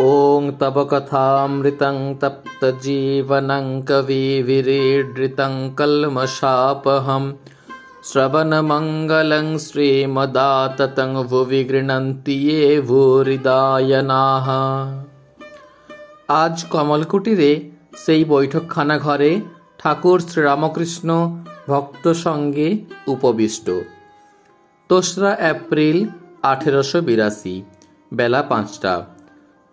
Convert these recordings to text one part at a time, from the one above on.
ॐ तव कथामृतं तप्तजीवनं कविभिरीडृतं कल्मषापहं श्रवणमङ्गलं श्रीमदाततं भुवि गृह्णन्ति ये ভূরিদায়নাः আজ কমলকুটিরে সেই বৈঠকখানা ঘরে ঠাকুর শ্রীরামকৃষ্ণ ভক্ত সঙ্গে উপবিষ্ট দোসরা এপ্রিল আঠেরোশো বিরাশি বেলা পাঁচটা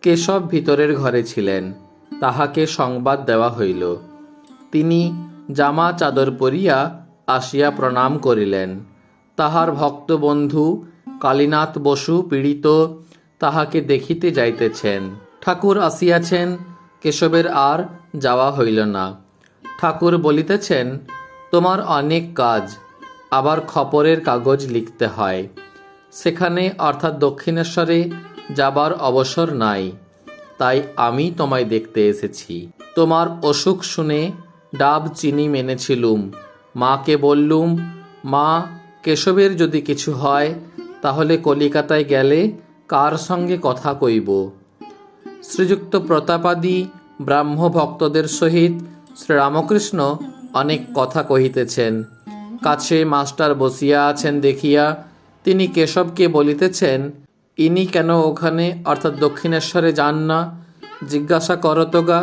কেশব ভিতরের ঘরে ছিলেন, তাহাকে সংবাদ দেওয়া হইল। তিনি জামা চাদর পরিয়া আসিয়া প্রণাম করিলেন। তাহার ভক্ত বন্ধু কালীনাথ বসু পীড়িত তাহাকে দেখিতে যাইতেছেন। ঠাকুর আসিয়াছেন, কেশবের আর যাওয়া হইল না। ঠাকুর বলিতেছেন, তোমার অনেক কাজ, আবার খবরের কাগজ লিখতে হয়। সেখানে অর্থাৎ দক্ষিণেশ্বরে যাবার অবসর নাই, তাই আমি তোমায় দেখতে এসেছি। তোমার অসুখ শুনে ডাব চিনি মেনেছিলুম, মাকে বললুম, মা, কেশবের যদি কিছু হয়, তাহলে কলিকাতায় গেলে কার সঙ্গে কথা কইব? শ্রীযুক্ত প্রতাপাদি ব্রাহ্ম ভক্তদের সহিত শ্রীরামকৃষ্ণ অনেক কথা কহিতেছেন। কাছে মাস্টার বসিয়া আছেন দেখিয়া তিনি কেশবকে বলিতেছেন ইনি কেন ওখানে, অর্থাৎ দক্ষিণেশ্বরে যান না? জিজ্ঞাসা করো তো গা।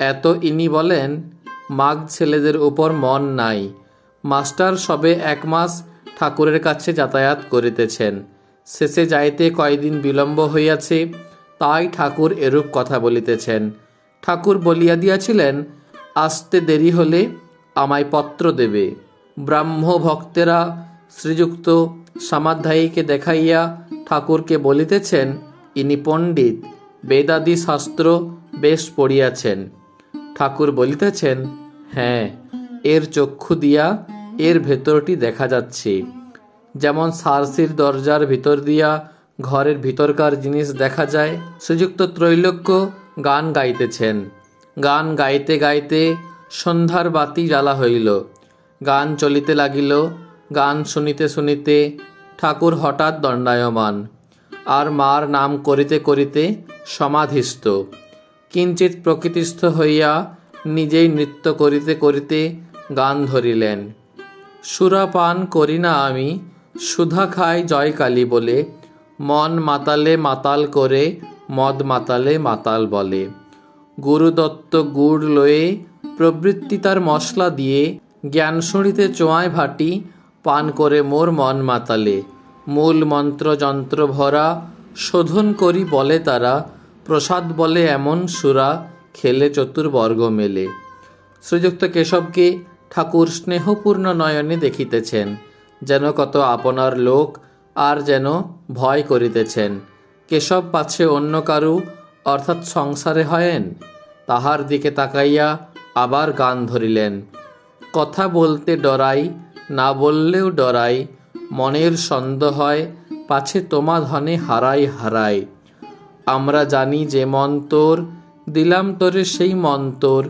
এত ইনি বলেন মাঘ ছেলেদের উপর মন নাই। মাস্টার সবে এক মাস ঠাকুরের কাছে যাতায়াত করিতেছেন। শেষে যাইতে কয়দিন বিলম্ব হইয়াছে, তাই ঠাকুর এরূপ কথা বলিতেছেন। ঠাকুর বলিয়া দিয়াছিলেন, আসতে দেরি হলে আমায় পত্র দেবে। ব্রাহ্ম ভক্তেরা শ্রীযুক্ত সামাধ্যায়ীকে দেখাইয়া ঠাকুরকে বলিতেছেন, ইনি পণ্ডিত, বেদাদি শাস্ত্র বেশ পড়িয়াছেন। ঠাকুর বলিতেছেন হ্যাঁ এর চক্ষু দিয়া এর ভেতরটি দেখা যাচ্ছে। যেমন সারসির দরজার ভিতর দিয়া ঘরের ভিতরকার জিনিস দেখা যায়, শ্রীযুক্ত ত্রৈলোক্য গান গাইতেছেন। গান গাইতে গাইতে সন্ধ্যার বাতি জ্বালা হইল। গান চলিতে লাগিল, গান শুনিতে শুনিতে ঠাকুর হঠাৎ দণ্ডায়মান। আর মার নাম করিতে করিতে সমাধিস্থ। কিঞ্চিত প্রকৃতিস্থ হইয়া নিজেই নৃত্য করিতে করিতে গান ধরিলেন। সুরা পান করি না আমি, সুধা খাই জয়কালী বলে। মন মাতালে মাতাল করে, মদ মাতালে মাতাল বলে। গুরুদত্ত গুড় লয়ে প্রবৃত্তি তার মশলা দিয়ে, জ্ঞান শুঁড়িতে চোয়ায় ভাটি পান করে মোর মন মাতালে। মূল মন্ত্র যন্ত্র ভরা, শোধন করি বলে তারা, প্রসাদ বলে এমন সুরা, খেলে চতুর্বর্গ মেলে। শ্রীযুক্ত কেশবকে ঠাকুর স্নেহপূর্ণ নয়নে দেখিতেছেন, যেন কত আপনার লোক আর যেন ভয় করিতেছেন। কেশব পাছে অন্য কারু, অর্থাৎ সংসারে হয়েন? তাহার দিকে তাকাইয়া আবার গান ধরিলেন। কথা বলতে ডরাই না বললেও ডরাই, মনের সন্দেহ হয়, পাছে তোমা ধনে হারাই হারাই। আমরা জানি যে মন তোর, দিলাম তোরে সেই মন্তর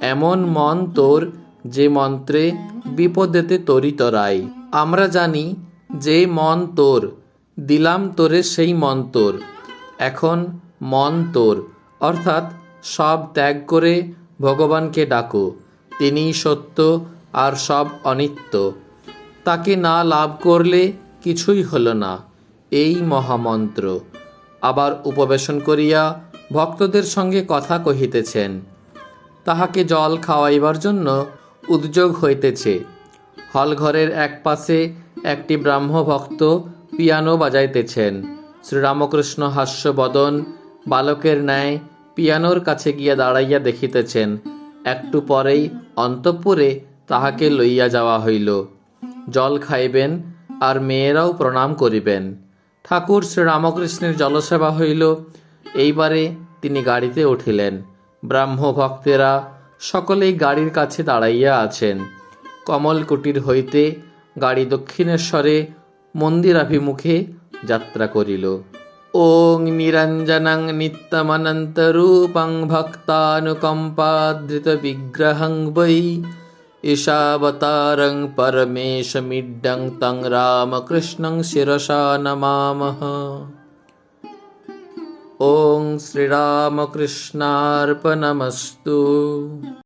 এমন মন তোর যে মন্ত্রে বিপদেতে তরি তরাই। আমরা জানি যে মন তোর, দিলাম তোরে সেই মন্তর এখন মন তোর, অর্থাৎ সব ত্যাগ করে ভগবানকে ডাকো। তিনিই সত্য আর সব অনিত্য। তাকে না লাভ করলে কিছুই হল না। এই মহামন্ত্র। আবার উপবেশন করিয়া ভক্তদের সঙ্গে কথা কহিতেছেন, তাহাকে জল খাওয়াইবার জন্য উদ্যোগ হইতেছে। হলঘরের এক পাশে একটি ব্রাহ্ম ভক্ত পিয়ানো বাজাইতেছেন। শ্রীরামকৃষ্ণ হাস্যবদন বালকের ন্যায় পিয়ানোর কাছে গিয়া দাঁড়াইয়া দেখিতেছেন। একটু পরেই অন্তঃপুরে তাহাকে লইয়া যাওয়া হইল। জল খাইবেন আর মেয়েরাও প্রণাম করিবেন। ঠাকুর শ্রীরামকৃষ্ণের জলসেবা হইল। এইবারে তিনি গাড়িতে উঠিলেন। ব্রাহ্ম ভক্তেরা সকলেই গাড়ির কাছে দাঁড়াইয়া আছেন। কমলকুটির হইতে গাড়ি দক্ষিণেশ্বরে মন্দিরাভিমুখে যাত্রা করিল। ওং নিরঞ্জনং নিত্যমনন্তরূপং ভক্তানুকম্পাদৃত বিগ্রহং বৈ ईशावतारं परमेशमिड्डं तं रामकृष्णं शिरसा नमामः। ॐ श्रीरामकृष्णार्पणमस्तु।